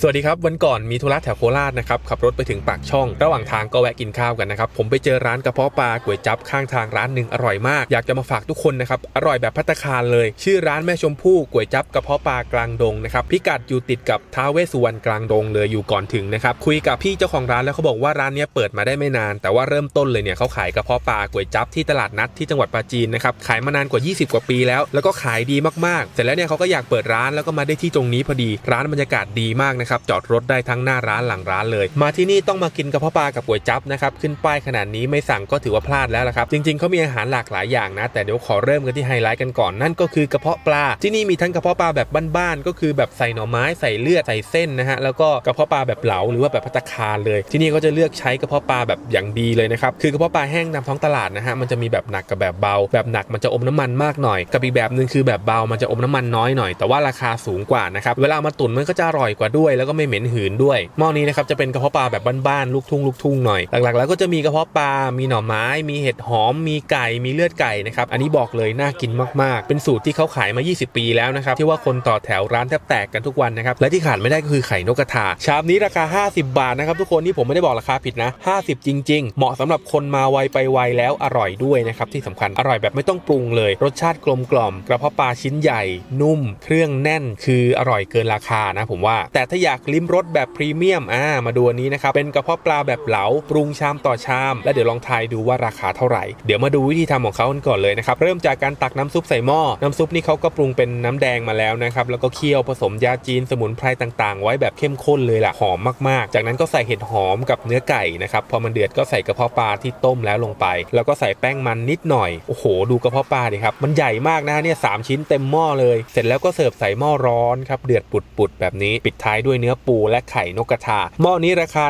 สวัสดีครับ วันก่อนมีธุระแถวโคราชนะครับ ขับรถไปถึงปากช่อง ระหว่างทางก็แวะกินข้าวกันนะครับ ผมไปเจอร้านกระเพาะปลาก๋วยจับข้างทางร้านหนึ่งอร่อยมาก อยากจะมาฝากทุกคนนะครับ อร่อยแบบพัตตาคารเลย ชื่อร้านแม่ชมพู่ก๋วยจับกระเพาะปลากลางดงนะครับ พิกัดอยู่ติดกับท้าวเวสุวรรณกลางดงเลยอยู่ก่อนถึงนะครับ คุยกับพี่เจ้าของร้านแล้วเขาบอกว่าร้านนี้เปิดมาได้ไม่นาน แต่ว่าเริ่มต้นเลยเนี่ยเขาขายกระเพาะปลาก๋วยจับที่ตลาดนัดที่จังหวัดปราจีนนะครับ ขายมานานกว่า 20 กว่าปีแล้ว แล้วก็ขายดีมากๆ เสร็จแล้วเนี่ยเขาก็อยากเปิดร้านแล้วก็มาได้ที่ตรงนี้พอดีร้านบรรยากาศดีมากนะครับจอดรถได้ทั้งหน้าร้านหลังร้านเลย มาที่นี่ต้องมากินกระเพาะปลากับก๋วยจั๊บนะครับขึ้นป้ายขนาดนี้ไม่สั่งก็ถือว่าพลาดแล้วละครับจริงๆเขามีอาหารหลากหลายอย่างนะ แต่เดี๋ยวขอเริ่มกันที่ไฮไลท์กันก่อนนั่นก็คือกระเพาะปลาที่นี่มีทั้งกระเพาะปลาแบบบ้านๆก็คือแบบใส่หน่อไม้ใส่เลือดใส่เส้นนะฮะแล้วก็กระเพาะปลาแบบเหลาหรือว่าแบบพัตคาเลย ที่นี่ก็จะเลือกใช้กระเพาะปลาแบบอย่างดีเลยนะครับคือกระเพาะปลาแห้งตามท้องตลาดนะฮะมันจะมีแบบหนักกับแบบเบา แบบหนักมันจะอมน้ำมันมากหน่อยกับอีกแบบหนึ่งคือแบบเบามันจะอมน้ำมันน้อยหน่อยแต่ว่าราคาสูงกว่านะครับเวลามาตุ๋นมันก็จะอร่อยกว่าด้วยแล้วก็ไม่เหม็นหืนด้วยหม้อนี้นะครับจะเป็นกระเพาะปลาแบบบ้านๆลูกทุ่งลูกทุ่งหน่อยหลักๆ แล้วก็จะมีกระเพาะปลา มีหน่อไม้ มีเห็ดหอม มีไก่ มีเลือดไก่นะครับอันนี้บอกเลยน่ากินมากๆ เป็นสูตรที่เขาขายมา 20 ปีแล้วนะครับที่ว่าคนต่อแถวร้านแทบแตกกันทุกวันนะครับและที่ขาดไม่ได้ก็คือไข่นกกระทาชามนี้ราคา 50 บาทนะครับทุกคนนี่ผมไม่ได้บอกราคาผิดนะ 50 จริง ๆ เหมาะสำหรับคนมาไวไปไวแล้วอร่อยด้วยนะครับที่สำคัญอร่อยแบบไม่ต้องปรุงเลย รสชาติกลมกล่อมกระเพาะปลาชิ้นใหญ่ นุ่ม เครื่องแน่น คืออร่อยเกินราคานะผมว่าแต่ถ้าอยากลิ้มรสแบบพรีเมียมอ่ามาดูอันนี้นะครับเป็นกระเพาะปลาแบบเหลาปรุงชามต่อชาม และเดี๋ยวลองทายดูว่าราคาเท่าไหร่ เดี๋ยวมาดูวิธีทำของเขากันก่อนเลยนะครับเริ่มจากการตักน้ำซุปใส่หม้อน้ำซุปนี่เขาก็ปรุงเป็นน้ำแดงมาแล้วนะครับแล้วก็เคี่ยวผสมยาจีนสมุนไพรต่างๆ ไว้แบบเข้มข้นเลยล่ะหอมมากๆ จากนั้นก็ใส่เห็ดหอมกับเนื้อไก่นะครับพอมันเดือดก็ใส่กระเพาะปลาที่ต้มแล้วลงไป แล้วก็ใส่แป้งมันนิดหน่อยโอ้โห ดูกระเพาะปลาดิครับมันใหญ่มากนะเนี่ยสามชิ้นเต็มหม้อเลย เสร็จแล้วก็เสิร์ฟใส่หม้อร้อนครับเดือดปุดๆแบบนี้ปิดท้ายด้วยเนื้อปูและไข่นกกระทาหม้อนี้ราคา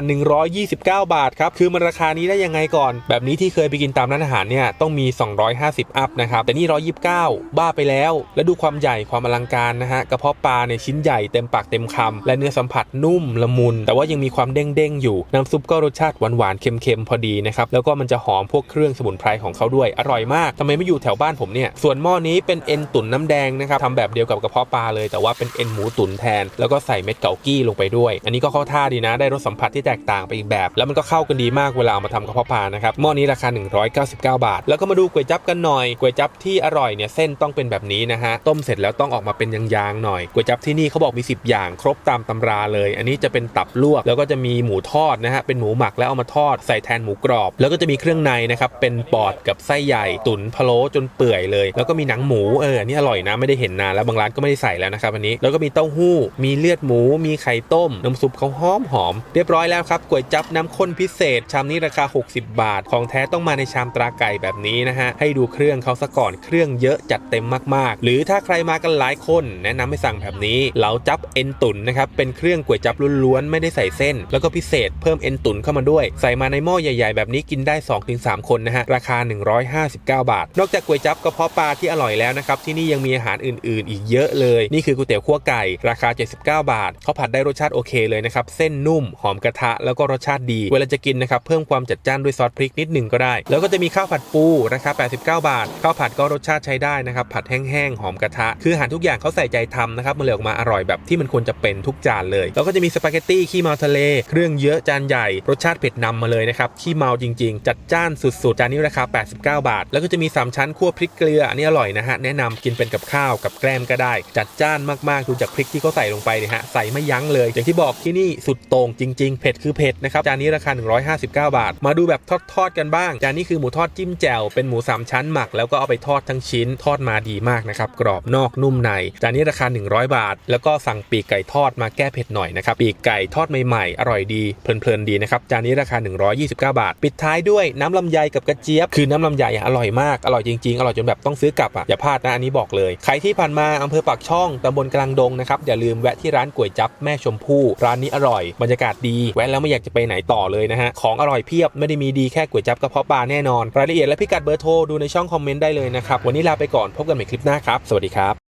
129 บาทครับคือมันราคานี้ได้ยังไงก่อน แบบนี้ที่เคยไปกินตามร้านอาหารเนี่ยต้องมี 250 อัพนะครับแต่นี่ 129 บ้าไปแล้ว แล้วดูความใหญ่ความอลังการนะฮะกระเพาะปลาเนี่ยชิ้นใหญ่เต็มปากเต็มคำและเนื้อสัมผัสนุ่มละมุน แต่ว่ายังมีความเด้งๆอยู่ น้ำซุปก็รสชาติหวานๆเค็มๆพอดีนะครับแล้วก็มันจะหอมพวกเครื่องสมุนไพรของเขาด้วยอร่อยมากทำไมไม่อยู่แถวบ้านผมเนี่ยส่วนหม้อนี้เป็นเอ็นตุ๋นน้ำแดงนะครับทำแบบเดียวกับกระเพาะปลาเลย แต่ว่าเป็นเอ็นหมูตุ๋นแทน แล้วก็ใส่เม็ดเกากีลงไปด้วย อันนี้ก็เข้าท่าดีนะ ได้รสสัมผัสที่แตกต่างไปอีกแบบ แล้วมันก็เข้ากันดีมากเวลาเอามาทำกระเพาะปลานะครับ หม้อนี้ราคา 199 บาท แล้วก็มาดูก๋วยจั๊บกันหน่อยก๋วยจั๊บที่อร่อยเนี่ยเส้นต้องเป็นแบบนี้นะฮะ ต้มเสร็จแล้วต้องออกมาเป็นยางๆหน่อยก๋วยจั๊บที่นี่เขาบอกมี 10 อย่างครบตามตำราเลย อันนี้จะเป็นตับลวก แล้วก็จะมีหมูทอดนะฮะ เป็นหมูหมักแล้วเอามาทอดใส่แทนหมูกรอบ แล้วก็จะมีเครื่องในนะครับ เป็นปอดกับไส้ใหญ่ตุ๋นพะโล้จนเปื่อยเลย แล้วก็มีหนังหมู เออ อันนี้อร่อยนะ ไม่ได้เห็นนานแล้ว บางร้านก็ไม่ได้ใส่แล้วนะครับอันนี้ แล้วก็มีเต้าหู้ มีเลือดหมู มีข่ต้ม น้ำซุปเขาหอมหอม เรียบร้อยแล้วครับก๋วยจับน้ำข้นพิเศษ ชามนี้ราคา 60 บาท ของแท้ต้องมาในชามตราไก่แบบนี้นะฮะ ให้ดูเครื่องเขาซะก่อนเครื่องเยอะจัดเต็มมากๆ หรือถ้าใครมากันหลายคน แนะนำให้สั่งแบบนี้เหลาจับเอ็นตุนนะครับเป็นเครื่องก๋วยจับล้วนๆไม่ได้ใส่เส้น แล้วก็พิเศษเพิ่มเอ็นตุนเข้ามาด้วย ใส่มาในหม้อใหญ่ ๆ แบบนี้กินได้ 2-3 คนนะฮะราคา 159 บาท นอกจากก๋วยจับกระเพาะปลาที่อร่อยแล้วนะครับที่นี่ยังมีอาหารอื่น ๆ อีกเยอะเลยนี่คือก๋วยเตี๋ยวคั่วไก่ราคา 79 บาทเขาผัดได้รสชาติโอเคเลยนะครับ เส้นนุ่ม หอมกระทะ แล้วก็รสชาติดี เวลาจะกินนะครับ เพิ่มความจัดจ้านด้วยซอสพริกนิดหนึ่งก็ได้ แล้วก็จะมีข้าวผัดปูราคา 89 บาท ข้าวผัดก็รสชาติใช้ได้นะครับ ผัดแห้งๆ หอมกระทะ คืออาหารทุกอย่างเขาใส่ใจทำนะครับ มันเลยออกมาอร่อยแบบที่มันควรจะเป็นทุกจานเลย แล้วก็จะมีสปาเกตตี้ขี้เมาทะเล เครื่องเยอะจานใหญ่ รสชาติเผ็ดนำมาเลยนะครับ ขี้เมาจริง ๆ จัดจ้านสุดๆ จานนี้ราคา 89 บาท แล้วก็จะมี 3 ชั้นคั่วพริกเกลือ อันนี้อร่อยนะฮะ แนะนำกินเป็นกับข้าวกับแกล้มก็ได้ จัดจ้านมากๆ ดูจากพริกที่เขาใส่ลงไปเนี่ยฮะ ใส่ไม่ยั้งเลย อย่างที่บอกที่นี่สุดโต่งจริงๆ เผ็ดคือเผ็ดนะครับ จานนี้ราคา 159 บาท มาดูแบบทอดๆกันบ้าง จานนี้คือหมูทอดจิ้มแจ่ว เป็นหมู 3 ชั้นหมัก แล้วก็เอาไปทอดทั้งชิ้น ทอดมาดีมากนะครับ กรอบนอกนุ่มใน จานนี้ราคา 100 บาท แล้วก็สั่งปีกไก่ทอดมาแก้เผ็ดหน่อยนะครับ ปีกไก่ทอดใหม่ๆ อร่อยดี เพลินๆดีนะครับ จานนี้ราคา 129 บาท ปิดท้ายด้วยน้ำลำไยกับกระเจี๊ยบ คือน้ำลำไยอะอร่อยมาก อร่อยจริงๆ อร่อยจนแบบต้องซื้อกลับอะ อย่าพลาดนะ อันนี้บอกเลย ใครที่ผ่านมาอำเภอปากช่องตำบลกลางดงนะครับ อย่าลืมแวะที่ร้านก๋วยจั๊บแม่ชมพู่ร้านนี้อร่อยบรรยากาศดีแวะแล้วไม่อยากจะไปไหนต่อเลยนะฮะของอร่อยเพียบไม่ได้มีดีแค่ก๋วยจับกระเพาะปลาแน่นอนรายละเอียดและพิกัดเบอร์โทรดูในช่องคอมเมนต์ได้เลยนะครับวันนี้ลาไปก่อนพบกันใหม่คลิปหน้าครับสวัสดีครับ